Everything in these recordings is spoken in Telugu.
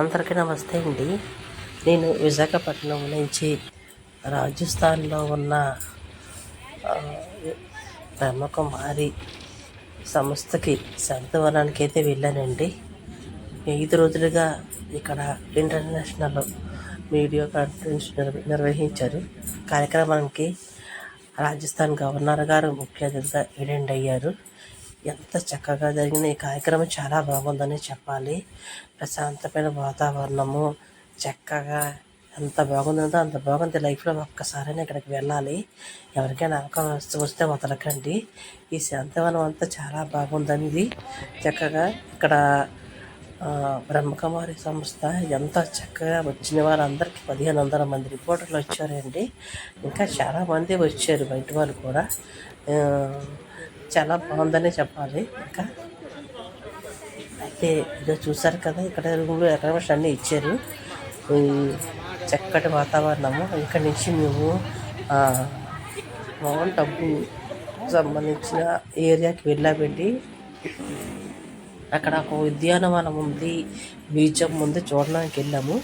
అందరికీ నమస్తే అండి. నేను విశాఖపట్నం నుంచి రాజస్థాన్లో ఉన్న బ్రహ్మకుమారి సంస్థకి శాంతవనానికి అయితే వెళ్ళానండి. ఐదు రోజులుగా ఇక్కడ ఇంటర్నేషనల్ మీడియా కాన్ఫరెన్స్ నిర్వహించారు. కార్యక్రమానికి రాజస్థాన్ గవర్నర్ గారు ముఖ్య అతిథిగా అటెండ్ అయ్యారు. ఎంత చక్కగా జరిగిన ఈ కార్యక్రమం చాలా బాగుందని చెప్పాలి. ప్రశాంతమైన వాతావరణము చక్కగా ఎంత బాగుందో అంత బాగుంది లైఫ్లో ఒక్కసారైనా ఇక్కడికి వెళ్ళాలి. ఎవరికైనా అవకాశం వస్తే వదలకండి. ఈ శాంతవనం అంతా చాలా బాగుందని ఇది. చక్కగా ఇక్కడ బ్రహ్మకుమారి సంస్థ ఎంత చక్కగా వచ్చిన వారందరికీ పదిహేను వందల మంది రిపోర్టర్లు వచ్చారండి. ఇంకా చాలామంది వచ్చారు బయట వాళ్ళు కూడా. చాలా బాగుందని చెప్పాలి. ఇంకా అయితే ఇదో చూసారు కదా ఇక్కడ రూమ్లో అకామిడేషన్ అన్నీ ఇచ్చారు. చక్కటి వాతావరణము. ఇక్కడ నుంచి మేము ఆ, డబ్బు సంబంధించిన ఏరియాకి వెళ్ళామండి. అక్కడ ఒక ఉద్యానవనం ఉంది బీచ్ ఉంది చూడడానికి వెళ్ళాము.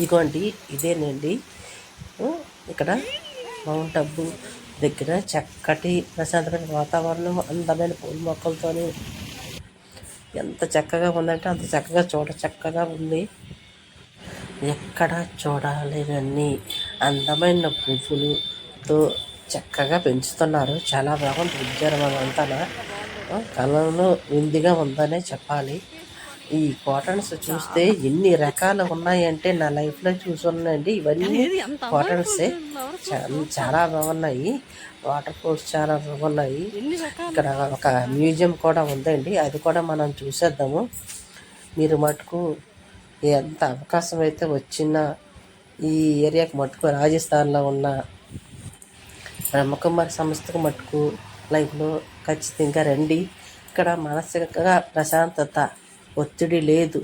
ఇగోండి ఇదేనండి. ఇక్కడ మౌంట్ అబ్బు దగ్గర చక్కటి ప్రశాంతమైన వాతావరణం అందమైన పూల మొక్కలతోని. ఎంత చక్కగా ఉందంటే అంత చక్కగా చూడ చక్కగా ఉంది. ఎక్కడ చూడాలేనన్ని అందమైన పువ్వులతో చక్కగా పెంచుతున్నారు. చాలా బాగుంది. ఉద్యానవనం అంతా కళలో విందిగా ఉందనే చెప్పాలి. ఈ కాటన్స్ చూస్తే ఎన్ని రకాలు ఉన్నాయంటే నా లైఫ్లో చూసున్నాయండి ఇవన్నీ కాటన్సే చాలా బాగున్నాయి. వాటర్ ఫాల్స్ చాలా బాగున్నాయి. ఇక్కడ ఒక మ్యూజియం కూడా ఉందండి. అది కూడా మనం చూసేద్దాము. మీరు మటుకు ఎంత అవకాశం అయితే వచ్చినా ఈ ఏరియాకి మటుకు రాజస్థాన్లో ఉన్న బ్రహ్మకుమారి సంస్థకు మటుకు లైఫ్లో ఖచ్చితంగా రండి. ఇక్కడ మానసికంగా ప్రశాంతత ఒత్తిడి లేదు.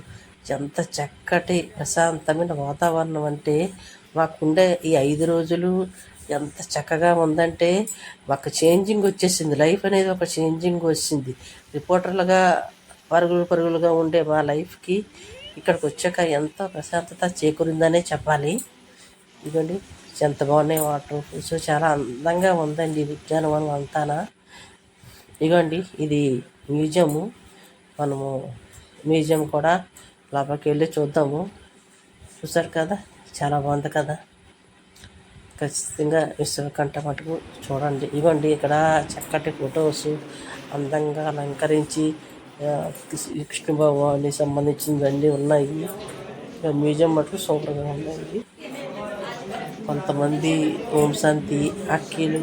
ఎంత చక్కటి ప్రశాంతమైన వాతావరణం అంటే మాకుండే ఈ ఐదు రోజులు ఎంత చక్కగా ఉందంటే ఒక చేంజింగ్ వచ్చేసింది. లైఫ్ అనేది ఒక చేంజింగ్ వచ్చింది. రిపోర్టర్లుగా పరుగులు పరుగులుగా ఉండే మా లైఫ్కి ఇక్కడికి వచ్చాక ఎంతో ప్రశాంతత చేకూరిందనే చెప్పాలి. ఇదిగోండి ఎంత బాగున్నాయి వాటర్ ఫూల్స్ చాలా అందంగా ఉందండి విజ్ఞానవనం ఉద్యానవనం అంతానా. ఇదిగోండి ఇది మ్యూజియము. మనము మ్యూజియం కూడా లోపలికి వెళ్ళి చూద్దాము. చూసారు కదా? చాలా బాగుంది కదా? ఖచ్చితంగా విశ్వకంఠ మటుకు చూడండి. ఇవ్వండి ఇక్కడ చక్కటి ఫొటోస్ అందంగా అలంకరించి కృష్ణ- కృష్ణ భగవానికి సంబంధించినవన్నీ ఉన్నాయి. మ్యూజియం మటుకు సూపర్గా ఉన్నాయి కొంతమంది ఓం శాంతి అక్కీలు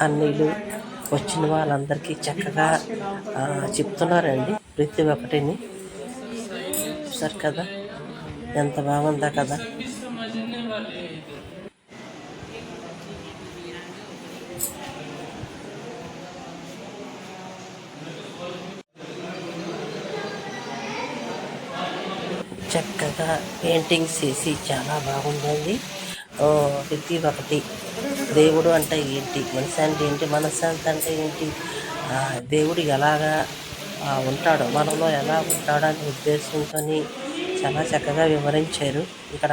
అన్నీలు వచ్చిన వాళ్ళందరికీ చక్కగా చెప్తున్నారండి ప్రతి ఒక్కటిని. చూసారు కదా? ఎంత బాగుందా కదా? చక్కగా పెయింటింగ్స్ వేసి చాలా బాగుందండి. ప్రతి ఒక్కటి. దేవుడు అంటే ఏంటి? మనశాంతి ఏంటి? మనశ్శాంతి అంటే ఏంటి? ఆ, దేవుడు ఎలాగా ఉంటాడు. మనలో ఎలా ఉంటాడని ఉద్దేశంతో చాలా చక్కగా వివరించారు. ఇక్కడ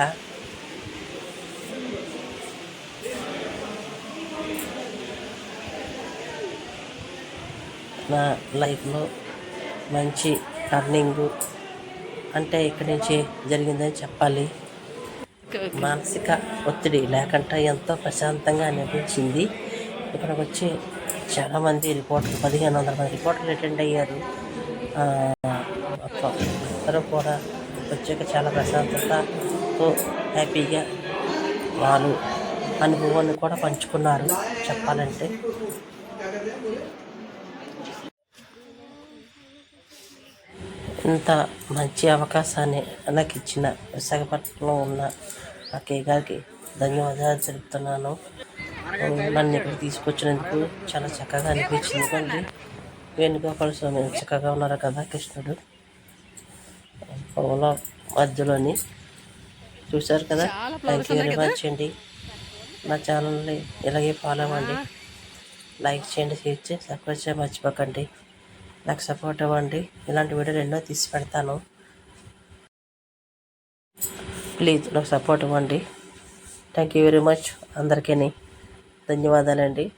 నా లైఫ్లో మంచి టర్నింగ్ అంటే ఇక్కడి నుంచి జరిగిందని చెప్పాలి. మానసిక ఒత్తిడి లేకుండా ఎంతో ప్రశాంతంగా అనిపించింది. ఇక్కడికి వచ్చి చాలామంది రిపోర్టర్లు పదిహేను వందల మంది రిపోర్టర్లు అటెండ్ అయ్యారు. అందరూ కూడా వచ్చాక చాలా ప్రశాంతతతో హ్యాపీగా వాళ్ళు అనుభవాన్ని కూడా పంచుకున్నారు చెప్పాలంటే. ఇంత మంచి అవకాశాన్ని నాకు ఇచ్చిన విశాఖపట్నంలో ఉన్న అక్కయ్య గారికి ధన్యవాదాలు తెలుపుతున్నాను. నన్ను ఇక్కడ తీసుకొచ్చినందుకు చాలా చక్కగా అనిపించింది కండి వేణుగోపాల స్వామి చక్కగా ఉన్నారు కదా కృష్ణుడు. పొలంలో మధ్యలోని చూశారు కదా? థ్యాంక్ యూ వెరీ మచ్ అండి. నా ఛానల్ని ఇలాగే ఫాలో అవ్వండి. లైక్ చేయండి షేర్ చేసి సబ్స్క్రైబ్ చేయ మర్చిపోకండి. నాకు సపోర్ట్ ఇవ్వండి ఇలాంటి వీడియోలు ఎన్నో తీసి పెడతాను. ప్లీజ్ నాకు సపోర్ట్ ఇవ్వండి థ్యాంక్ యూ వెరీ మచ్ అందరికీ ధన్యవాదాలండి.